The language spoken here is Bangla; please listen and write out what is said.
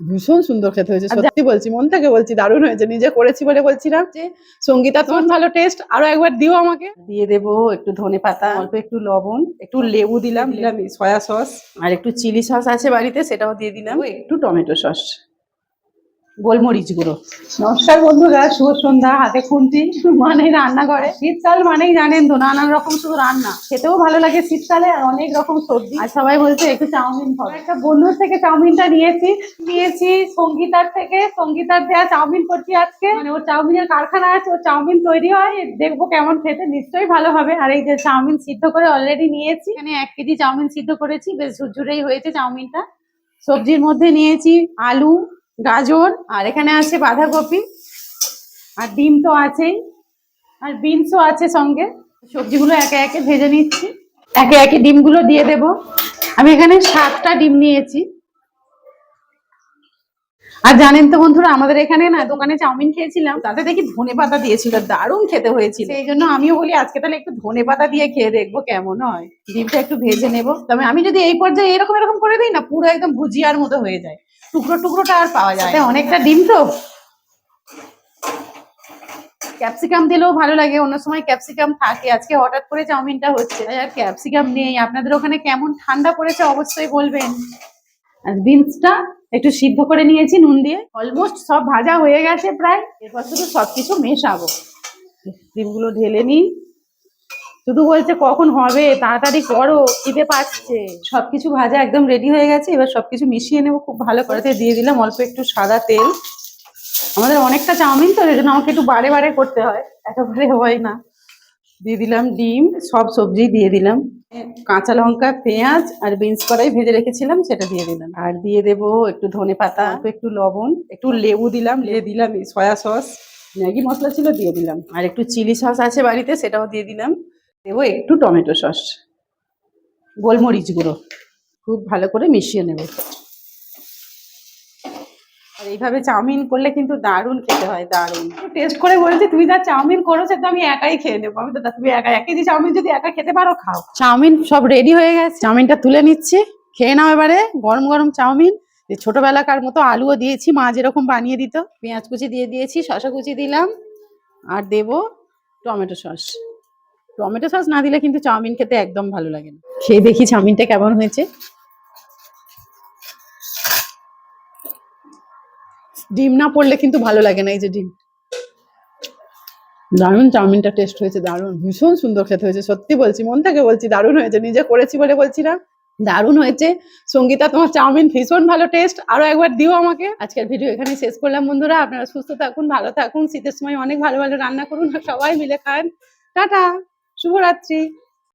ভীষণ সুন্দর খেতে হয়েছে সত্যি বলছি মন থেকে বলছি দারুণ হয়েছে নিজে করেছি বলে বলছিলাম যে সঙ্গীতা তোমার ভালো টেস্ট আরও একবার দিও আমাকে। দিয়ে দেবো একটু ধনে পাতা অল্প একটু লবণ একটু লেবু দিলাম দিলাম সয়া সস আর একটু চিলি সস আছে বাড়িতে সেটাও দিয়ে দিলাম। একটু টমেটো সস গোলমরিচ গুঁড়ো। নমস্কার বন্ধুরা, শুভ সন্ধ্যা, হাতে খুন্তি মানে রান্না করে শীতকাল মানেই জানেন তো, নানান রকম শুধু রান্না। খেতেও ভালো লাগে শীতকালে আর অনেক রকম সবজি। আর সবাই বলছে একটু চাউমিন খাও। একটা বন্ধুর থেকে চাউমিনটা নিয়েছি। নিয়েছি সঙ্গীতার থেকে। সঙ্গীতার দেয়া চাউমিন করছি আজকে। মানে ওর চাউমিনের কারখানা আছে, ওর চাউমিন তৈরি হয়। দেখব কেমন খেতে, নিশ্চয়ই ভালো হবে। আর এই যে চাউমিন সিদ্ধ করে অলরেডি নিয়েছি। এখানে এক কেজি চাউমিন সিদ্ধ করেছি। বেশ ঝুরঝুরেই হয়েছে চাউমিনটা। সবজির মধ্যে নিয়েছি আলু গাজর, আর এখানে আছে বাঁধাকপি, আর ডিম তো আছেই, আর বিনসও আছে সঙ্গে। সবজিগুলো একে একে ভেজে নিচ্ছি। একে একে ডিমগুলো দিয়ে দেব। আমি এখানে সাতটা ডিম নিয়েছি। আর জানেন তো বন্ধুরা, আমাদের এখানে না দোকানে চাউমিন খেয়েছিলাম, তাতে দেখি ধনে পাতা দিয়েছিল, দারুণ খেতে হয়েছিল। এই জন্য আমিও বলি, আজকে তাহলে একটু ধনে পাতা দিয়ে খেয়ে দেখব কেমন হয়। ডিমটা একটু ভেজে নেব। তবে আমি যদি এই পর্যায়ে এরকম এরকম করে দিই না, পুরো একদম ভুজিয়ার মতো হয়ে যায়। টুকরো টুকরোটা আর পাওয়া যায়। অনেকটা ডিম তো। ক্যাপসিকাম দিলেও ভালো লাগে। অন্য সময় ক্যাপসিকাম থাকে। আজকে হঠাৎ করে চাউমিনটা হচ্ছে। আর ক্যাপসিকাম নেই। আপনাদের ওখানে কেমন ঠান্ডা পড়েছে অবশ্যই বলবেন। আর বিনসটা একটু সিদ্ধ করে নিয়েছি নুন দিয়ে। অলমোস্ট সব ভাজা হয়ে গেছে প্রায়। এরপর শুধু সবকিছু মেশাবো। ডিমগুলো ঢেলে নিই। শুধু বলছে কখন হবে, তাড়াতাড়ি করো, খিদে পাচ্ছে। সবকিছু ভাজা একদম রেডি হয়ে গেছে, এবার সবকিছু মিশিয়ে নেব, খুব ভালো করে। দিয়ে দিলাম অল্প একটু সাদা তেল। আমাদের অনেকটা চাউমিন তো এই জন্য আমাকে একটু বারে বারে করতে হয়, একেবারে হয় না। দিয়ে দিলাম ডিম, সব সবজি দিয়ে দিলাম। কাঁচা লঙ্কা, পেঁয়াজ আর বিনস কড়াই ভেজে রেখেছিলাম, সেটা দিয়ে দিলাম। আর দিয়ে দেব একটু ধনে পাতা একটু লবণ, একটু লেবু দিলাম লে দিলাম সয়া সস, ম্যাগি মশলা ছিল, দিয়ে দিলাম। আর একটু চিলি সস আছে বাড়িতে, সেটাও দিয়ে দিলাম। দেবো একটু টমেটো সস, গোলমরিচ গুঁড়ো। খুব ভালো করে মিশিয়ে নেব। আর এইভাবে চাউমিন করলে কিন্তু দারুণ খেতে হয়, দারুণ। টেস্ট করে বলছি, তুমি যা চাউমিন করেছ তো আমি একাই খেয়ে নেব। আমি তো তুমি একা এক কেজি চাউমিন যদি একা খেতে পারো, খাও। চাউমিন সব রেডি হয়ে গেছে। চাউমিনটা তুলে নিচ্ছি। খেয়ে নাও এবারে, গরম গরম চাউমিন। ছোটবেলাকার মতো আলুও দিয়েছি, মা যেরকম বানিয়ে দিত। পেঁয়াজ কুচি দিয়ে দিয়েছি শশা কুচি দিলাম। আর দেব টমেটো সস। টমেটো সস না দিলে কিন্তু চাউমিন খেতে একদম ভালো লাগে না। খেয়ে দেখি চাউমিনটা কেমন হয়েছে। ডিম না পড়লে কিন্তু ভালো লাগে না এই যে ডিম। দারুণ চাউমিনটা টেস্ট হয়েছে, দারুণ, ভীষণ সুন্দর খেতে হয়েছে, সত্যি বলছি, মন থেকে বলছি, দারুণ হয়েছে, নিজে করেছি বলে বলছি না। দারুণ হয়েছে। সঙ্গীতা, তোমার চাউমিন ভীষণ ভালো টেস্ট আরও একবার দিও আমাকে। আজকের ভিডিও এখানে শেষ করলাম, বন্ধুরা, আপনারা সুস্থ থাকুন, ভালো থাকুন, শীতের সময় অনেক ভালো ভালো রান্না করুন, সবাই মিলে খান। টাটা! শুভরাত্রি।